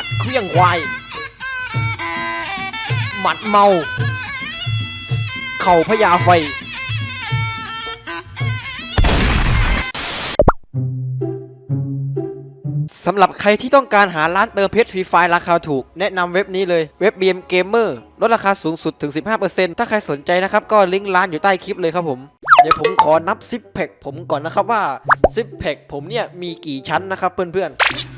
มัดเครื่องควาย หมัดเมา เข่าพญาไฟ สำหรับใครที่ต้องการหาร้านเติมเพชรฟรีไฟล์ราคาถูก แนะนำเว็บนี้เลยเว็บ BM Gamer ลดราคาสูงสุดถึง 15%ถ้าใครสนใจนะครับ ก็ลิงก์ร้านอยู่ใต้คลิปเลยครับผมเดี๋ยวผมขอนับซิปแพคผมก่อนนะครับว่าซิปแพคผมเนี่ยมีกี่ชั้นนะครับเพื่อนๆ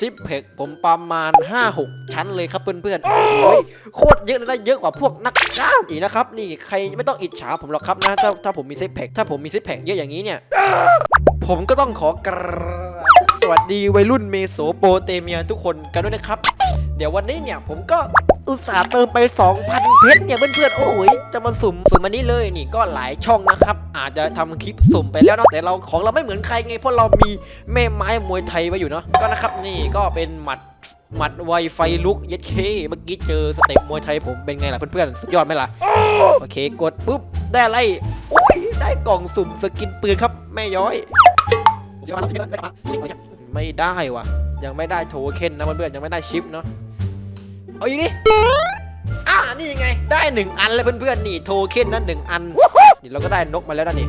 ซิปเพกผมประมาณ 5-6 ชั้นเลยครับเพื่อนๆโอ้ยโคตรเยอะเลยนะเยอะกว่าพวกนักกล้ามอีกนะครับ นี่ใครไม่ต้องอิจฉาผมหรอกครับนะถ้าถ้าผมมีซิปเพกถ้าผมมีซิปเพกเยอะอย่างนี้เนี่ย ผมก็ต้องขอกราบสวัสดีวัยรุ่นเมโสโปเตเมียทุกคนกันด้วยนะครับ เดี๋ยววันนี้เนี่ยผมก็อุตส่าห์เติมไป 2,000 เพชรเนี่ยเพื่อนๆ โอ้ยจะมาสุ่มสุ่มอันนี้เลยนี่ก็หลายช่องนะครับ อาจจะทำคลิปสุ่มไปแล้วเนาะแต่เราของเราไม่เหมือนใครไง เพราะเรามีแม่ไม้มวยไทยไว้อยู่เนาะก็นะครับนี่ก็เป็นหมัดหมัดไวไฟลุกเย็ดเคเมื่อกี้เจอสเต็ปมวยไทยผมเป็นไงล่ะเพื่อนๆ สุดยอดไหมล่ะ โอเคกดปุ๊บ ได้อะไรโอ้ยได้กล่องสุ่มสกินปืนครับแม่ย้อย ไม่ได้ว่ะ ยังไม่ได้โทเค็นนะเพื่อนๆยังไม่ได้ชิปเนาะเอาอีกนี่อ่านี่ยังไง ได้หนึ่งอันเลยเพื่อนๆนี่โทเค็นนะหนึ่งอันนี่เราก็ได้นกมาแล้วนะนี่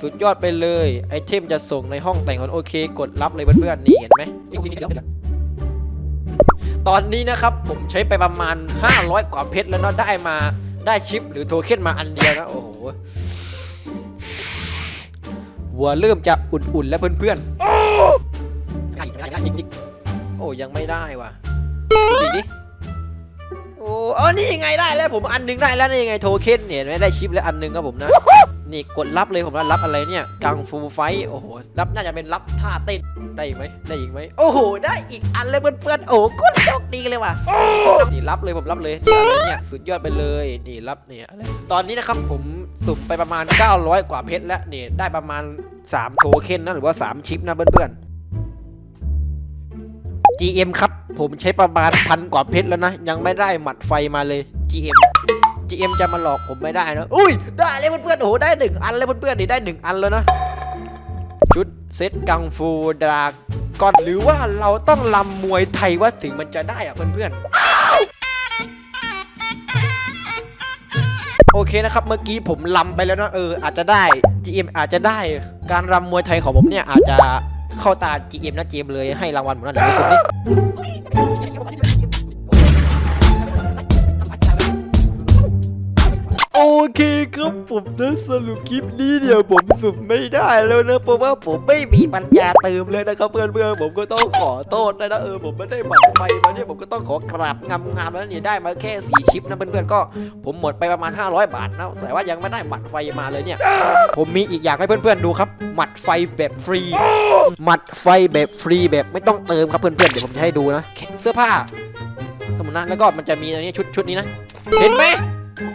สุดยอดไปเลยไอเทมจะส่งในห้องแต่งคนโอเค กดรับเลยเพื่อนๆนี่เห็นไหมตอนนี้นะครับผมใช้ไปประมาณ 500 กว่าเพชรแล้วเนาะได้มาได้ชิปหรือโทเค็นมาอันเดียวนะโอ้โหวัวเริ่มจะอุ่นๆแล้วเพื่อนๆ โอ้ยังไม่ได้ว่ะดูดิโอ้เออนี่ยังไงได้แล้วผมอันหนึงได้แล้วนี่ยังไงโทเค็นเนี่ยเห็นไหมได้ชิปแล้วอันหนึงครับผมนะ นี่กดรับเลยผมว่ารับอะไรเนี่ยกังฟูไฟท์โอ้โหรับน่าจะเป็นรับท่าเต้นได้อีกไหมได้อีกไหมโอ้โหได้อีกอันเลยเพื่อนๆโอ้โหโคตรโชคดีเลยว่ะนี่รับเลยผมรับเลยนี่อะไรเนี่ยสุดยอดไปเลยนี่รับเนี่ยอะไรตอนนี้นะครับผมสุ่มไปประมาณ 900 กว่าเพชรแล้วนี่ได้ประมาณ 3 โทเค็นนะหรือว่า 3 ชิปนะเพื่อนๆ GM ครับ ผมใช้ประมาณพันกว่าเพชรแล้วนะ ยังไม่ได้หมัดไฟมาเลย GM GM จะมาหลอกผมไม่ได้นะอุ้ย ได้เลยเพื่อนๆโอ้โหได้หนึ่งอันเลยเพื่อนๆนี่ได้หนึ่งอันแล้วนะ ชุดเซตกังฟูดราก้อนหรือว่าเราต้องลำมวยไทยว่าถึงมันจะได้อะเพื่อนๆโอเคนะครับ เมื่อกี้ผมลำไปแล้วนะเอออาจจะได้ GM อาจจะได้การรำมวยไทยของผมเนี่ยอาจจะ เข้าตา GM นะ GM เลยให้รางวัลผมนะเดี๋ยวดูสุ่มดิ เคครับผมนะสรุปคลิปนี้เนี่ยผมสุ่มไม่ได้แล้วนะเพราะว่าผมไม่มีปัญญาเติมเลยนะครับเพื่อนๆผมก็ต้องขอโทษนะเออผมไม่ได้หมัดไฟมาเนี่ยผมก็ต้องขอกราบงามๆแล้วนี่ได้มาแค่สี่ชิปนะเพื่อนๆก็ ผมหมดไปประมาณ 500 บาทนะแต่ว่ายังไม่ได้หมัดไฟมาเลยเนี่ย ผมมีอีกอย่างให้เพื่อนๆดูครับหมัดไฟแบบฟรีหมัดไฟแบบฟรีแบบไม่ต้องเติมครับเพื่อนๆเดี๋ยวผมจะให้ดูนะเสื้อผ้าสมมตินะแล้วก็มันจะมีอันนี้ชุดชุดนี้นะ เห็นไหม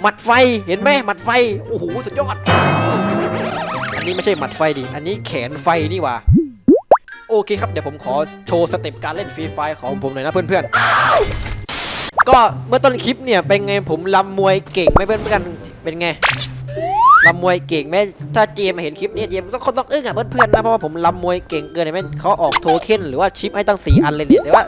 หมัดไฟเห็นไหมหมัดไฟโอ้โหสุดยอด อันนี้ไม่ใช่หมัดไฟดิอันนี้แขนไฟนี่ว่าโอเคครับ เดี๋ยวผมขอโชว์สเต็ปการเล่นฟรีไฟของผมหน่อยนะเพื่อนๆ ก็เมื่อต้นคลิปเนี่ยเป็นไงผมลำมวยเก่งไหมเพื่อนๆเป็นไง ลำมวยเก่งไหมถ้าเจมเห็นคลิปนี้เจมต้องคนต้องอึ้งอะเพื่อนๆนะเพราะว่าผมลำมวยเก่งเกินเห็นไหมเขาออกโทเค็นหรือว่าชิปให้ตั้งสี่อันเลยเนี่ยแต่ว่า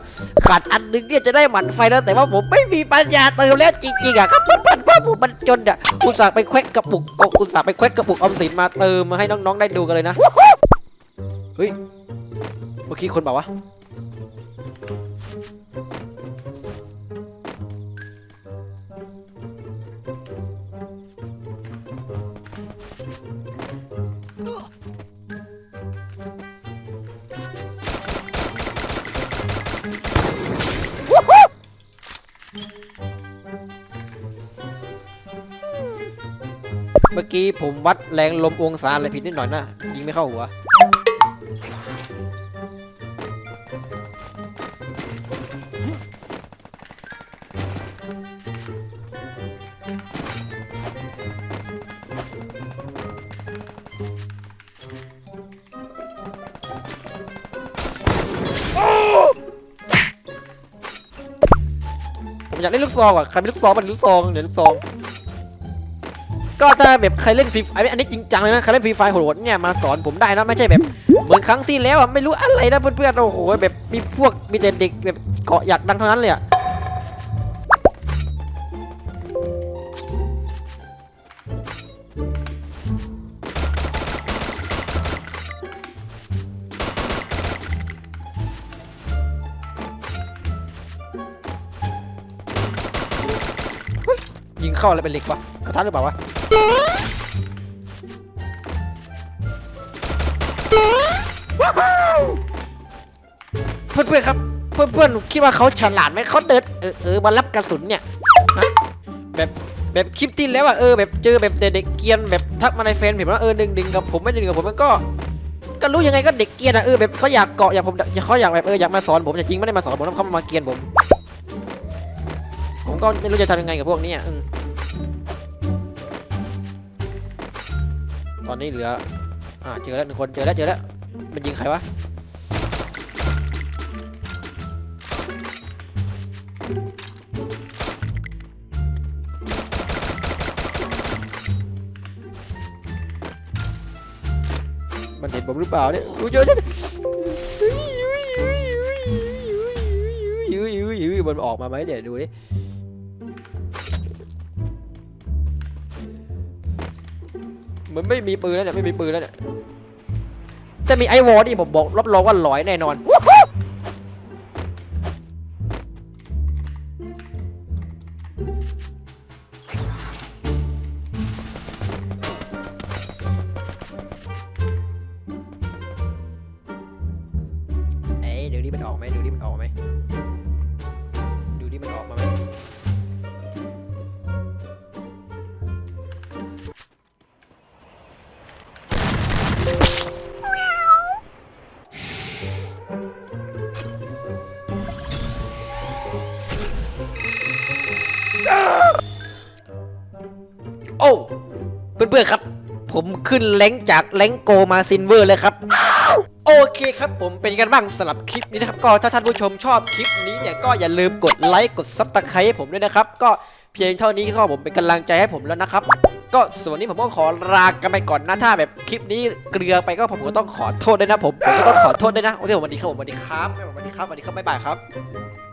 ขาดอันหนึงเนี่ยจะได้หมันไฟแล้วแต่ว่าผมไม่มีปัญญาเติมแล้วจริงๆอะครับเพื่อนๆเพราะผมมันจนอะอุตส่าห์ไปแควักกระปุกอุตส่าห์ไปแควักกระปุกออมสินมาเติมมาให้น้องๆได้ดูกันเลยนะเฮ้ยเมื่อกี้คนบอกว่า เมื่อกี้ผมวัดแรงลมองศาอะไรผิดนิดหน่อยนะยิงไม่เข้าหัว ผมอยากเล่นลูกซองอะใครเป็นลูกซองมันลูกซองเดี๋ยวลูกซอง ก็ถ้าแบบใครเล่นฟรีไฟอันนี้จริงจังเลยนะใครเล่นฟรีไฟโหดๆเนี่ยมาสอนผมได้นะไม่ใช่แบบ เหมือนครั้งที่แล้วอะไม่รู้อะไรนะเพื่อนๆโอ้โหแบบมีพวกมีแต่เด็กแบบเกาะอยากดังเท่านั้นเลยอะ ยิงเข้าอะไรเป็นเหล็กวะกระทะหรือเปล่าวะเพื่อนๆครับ เพื่อนๆคิดว่าเขาฉลาดไหมเขาเดินเออเออมารับกระสุนเนี่ยฮะแบบแบบคลิปที่แล้วอะเออแบบเจอแบบเด็กเกียนแบบทักมาในแฟนผมว่าเออดึงดึงกับผมไม่ดึงกับผมมันก็ ก็รู้ยังไงก็เด็กเกียนอะเออแบบเขาอยากเกาะอยากผมเขาอยากแบบเอออยากมาสอนผมแต่จริงไม่ได้มาสอนผมแล้วเขามาเกียนผม ผมก็ไม่รู้จะทำยังไงกับพวกนี้อะ ตอนนี้เหลือ อ่าเจอแล้วหนึ่งคนเจอแล้วเจอแล้วมันยิงใครวะมันเห็นผมหรือเปล่าเนี่ยดูเจอเนี่ยมันออกมาไหมเดี๋ยวดูดิ มันไม่มีปืนแล้วเนี่ยไม่มีปืนแล้วเนี่ยแต่มีไอวอลนี่ผมบอกรับรองว่าหลอยแน่นอน อ้เพื่อนๆครับ ผมขึ้นแรงจากแรงโกมาซินเวอร์เลยครับโอเคครับผมเป็นกันบ้างสำหรับคลิปนี้นะครับก็ถ้าท่านผู้ชมชอบคลิปนี้เนี่ยก็อย่าลืมกดไลค์กดซับสไครต์ให้ผมด้วยนะครับ ก็เพียงเท่านี้ก็ผมเป็นกำลังใจให้ผมแล้วนะครับ ก็ส่วนนี้ผมก็ขอลากันไปก่อนนะถ้าแบบคลิปนี้เกลือไปก็ผมก็ต้องขอโทษด้วยนะผมผมก็ต้องขอโทษด้วยนะโอเคผมสวัสดีครับผมสวัสดีครับสวัสดีครับสวัสดีครับบ๊ายบายครับ